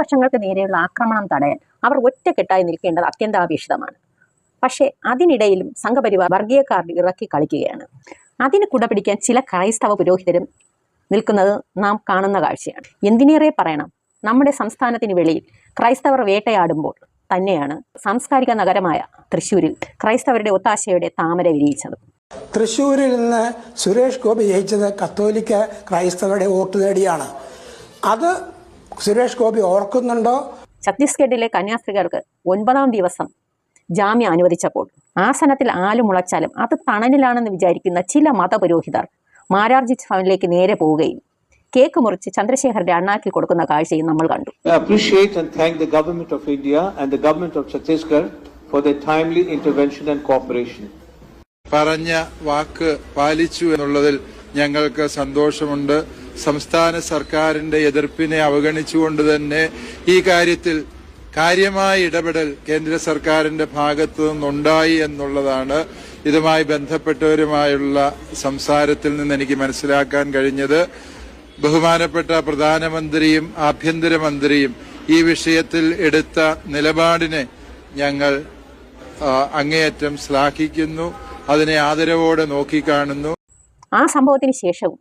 ന്യൂനപക്ഷങ്ങൾക്ക് നേരെയുള്ള ആക്രമണം തടയാൻ അവർ ഒറ്റക്കെട്ടായി നിൽക്കേണ്ടത് അത്യന്താപേക്ഷിതമാണ്. പക്ഷേ അതിനിടയിലും സംഘപരിവാർ വർഗീയ കാർഡ് ഇറക്കി കളിക്കുകയാണ്. അതിന് കുടപിടിക്കാൻ ചില ക്രൈസ്തവ പുരോഹിതരും നിൽക്കുന്നത് നാം കാണുന്ന കാഴ്ചയാണ്. എന്തിനേറെ പറയണം? നമ്മുടെ സംസ്ഥാനത്തിന് വെളിയിൽ ക്രൈസ്തവർ വേട്ടയാടുമ്പോൾ തന്നെയാണ് സാംസ്കാരിക നഗരമായ തൃശ്ശൂരിൽ ക്രൈസ്തവരുടെ ഒത്താശയുടെ താമര വിരിയിച്ചത്. തൃശ്ശൂരിൽ നിന്ന് സുരേഷ് ഗോപി ജയിച്ചത് കത്തോലിക്ക ക്രൈസ്തവരുടെ വോട്ട് നേടിയാണ്. അത് സുരേഷ് ഗോപി ഓർക്കുന്നുണ്ടോ? ഛത്തീസ്ഗഡിലെ കന്യാസ്ത്രീകൾക്ക് ഒൻപതാം ദിവസം ജാമ്യം അനുവദിച്ചപ്പോൾ ആസനത്തിൽ ആൽ മുളച്ചാലും അത് തണലിലാണെന്ന് വിചാരിക്കുന്ന ചില മതപുരോഹിതർ മാരാർജി ഭവനിലേക്ക് നേരെ പോവുകയും കേക്ക് മുറിച്ച് ചന്ദ്രശേഖരന്റെ അണ്ണാക്കി കൊടുക്കുന്ന കാഴ്ചയും നമ്മൾ കണ്ടു. I appreciate and thank the Government of India and the Government of Chhattisgarh for their timely intervention and cooperation. പറഞ്ഞ വാക്ക് പാലിച്ചു എന്നുള്ളതിൽ ഞങ്ങൾക്ക് സന്തോഷമുണ്ട്. സംസ്ഥാന സർക്കാരിന്റെ എതിർപ്പിനെ അവഗണിച്ചുകൊണ്ട് തന്നെ ഈ കാര്യത്തിൽ കാര്യമായ ഇടപെടൽ കേന്ദ്ര സർക്കാരിന്റെ ഭാഗത്തു നിന്നുണ്ടായി എന്നുള്ളതാണ് ഇതുമായി ബന്ധപ്പെട്ടവരുമായുള്ള സംസാരത്തിൽ നിന്ന് എനിക്ക് മനസ്സിലാക്കാൻ കഴിഞ്ഞത്. ബഹുമാനപ്പെട്ട പ്രധാനമന്ത്രിയും ആഭ്യന്തരമന്ത്രിയും ഈ വിഷയത്തിൽ എടുത്ത നിലപാടിനെ ഞങ്ങൾ അങ്ങേയറ്റം ശ്ലാഘിക്കുന്നു. അതിനെ ആദരവോടെ നോക്കിക്കാണുന്നു. ആ സംഭവത്തിന് ശേഷവും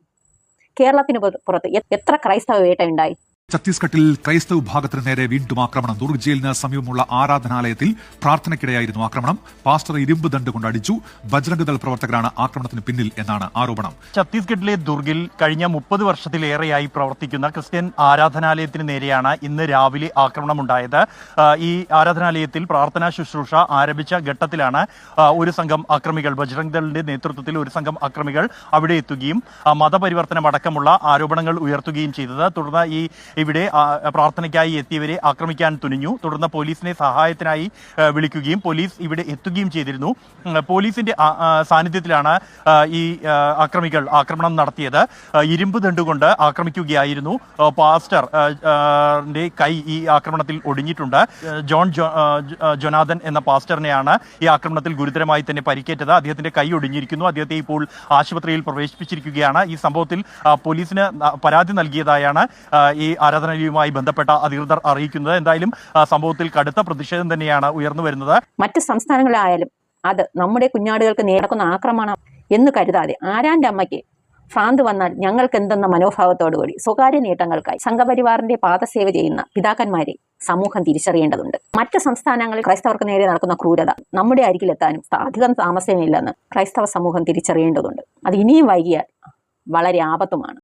കേരളത്തിന് പുറ- പുറത്ത് എത്ര ക്രൈസ്തവ വേട്ടയുണ്ടായി? ഛത്തീസ്ഗഡിൽ ക്രൈസ്തവ വിഭാഗത്തിന് നേരെ വീണ്ടും ആക്രമണം. ദുർഗ് ജയിലിന് സമീപമുള്ള ആരാധനാലയത്തിൽ പ്രാർത്ഥനയ്ക്കിടെയായിരുന്നു ആക്രമണം. പാസ്റ്റർ ഇരുമ്പ് ദണ്ട് കൊണ്ട് അടിച്ചു. ബജ്രംഗ് ദൾ പ്രവർത്തകരാണ് ആക്രമണത്തിന് പിന്നിൽ എന്നാണ് ആരോപണം. ഛത്തീസ്ഗഡിലെ ദുർഗിൽ കഴിഞ്ഞ മുപ്പത് വർഷത്തിലേറെയായി പ്രവർത്തിക്കുന്ന ക്രിസ്ത്യൻ ആരാധനാലയത്തിന് നേരെയാണ് ഇന്ന് രാവിലെ ആക്രമണമുണ്ടായത്. ഈ ആരാധനാലയത്തിൽ പ്രാർത്ഥനാ ശുശ്രൂഷ ആരംഭിച്ച ഘട്ടത്തിലാണ് ഒരു സംഘം അക്രമികൾ ബജ്രംഗ് ദളിന്റെ നേതൃത്വത്തിൽ ഒരു സംഘം അക്രമികൾ അവിടെ എത്തുകയും മതപരിവർത്തനം അടക്കമുള്ള ആരോപണങ്ങൾ ഉയർത്തുകയും ചെയ്തത്. തുടർന്ന് ഈ ഇവിടെ പ്രാർത്ഥനയ്ക്കായി എത്തിയവരെ ആക്രമിക്കാൻ തുനിഞ്ഞു. തുടർന്ന് പോലീസിനെ സഹായത്തിനായി വിളിക്കുകയും പോലീസ് ഇവിടെ എത്തുകയും ചെയ്തിരുന്നു. പോലീസിന്റെ സാന്നിധ്യത്തിലാണ് ഈ ആക്രമികൾ ആക്രമണം നടത്തിയത്. ഇരുമ്പ് ദണ്ടുകൊണ്ട് ആക്രമിക്കുകയായിരുന്നു പാസ്റ്റർ കൈ ഈ ആക്രമണത്തിൽ ഒടിഞ്ഞിട്ടുണ്ട്. ജോൺ ജൊനാഥൻ എന്ന പാസ്റ്ററിനെയാണ് ഈ ആക്രമണത്തിൽ ഗുരുതരമായി തന്നെ പരിക്കേറ്റത്. അദ്ദേഹത്തിന്റെ കൈ ഒടിഞ്ഞിരിക്കുന്നു. അദ്ദേഹത്തെ ഇപ്പോൾ ആശുപത്രിയിൽ പ്രവേശിപ്പിച്ചിരിക്കുകയാണ്. ഈ സംഭവത്തിൽ പോലീസിന് പരാതി നൽകിയതായാണ് ഈ ആരാധനാലയവുമായി ബന്ധപ്പെട്ട അധികൃതർ അറിയിക്കുന്നത് എന്തായാലും സംഭവത്തിൽ കടുത്ത പ്രതിഷേധം തന്നെയാണ് ഉയർന്നു വരുന്നത്. മറ്റ് സംസ്ഥാനങ്ങളിലായാലും അത് നമ്മുടെ കുഞ്ഞാടുകൾക്ക് നേടക്കുന്ന ആക്രമണം എന്ന് കരുതാതെ ആരാന്റെ അമ്മയ്ക്ക് ഭ്രാന്ത് വന്നാൽ ഞങ്ങൾക്ക് എന്തെന്ന മനോഭാവത്തോടുകൂടി സ്വകാര്യ നേട്ടങ്ങൾക്കായി സംഘപരിവാറിന്റെ പാദസേവ ചെയ്യുന്ന പിതാക്കന്മാരെ സമൂഹം തിരിച്ചറിയേണ്ടതുണ്ട്. മറ്റ് സംസ്ഥാനങ്ങളിൽ ക്രൈസ്തവർക്ക് നേരെ നടക്കുന്ന ക്രൂരത നമ്മുടെ അരികിലെത്താനും അധികം താമസമില്ലെന്ന് ക്രൈസ്തവ സമൂഹം തിരിച്ചറിയേണ്ടതുണ്ട്. അത് ഇനിയും വൈകിയാൽ വളരെ ആപത്തുമാണ്.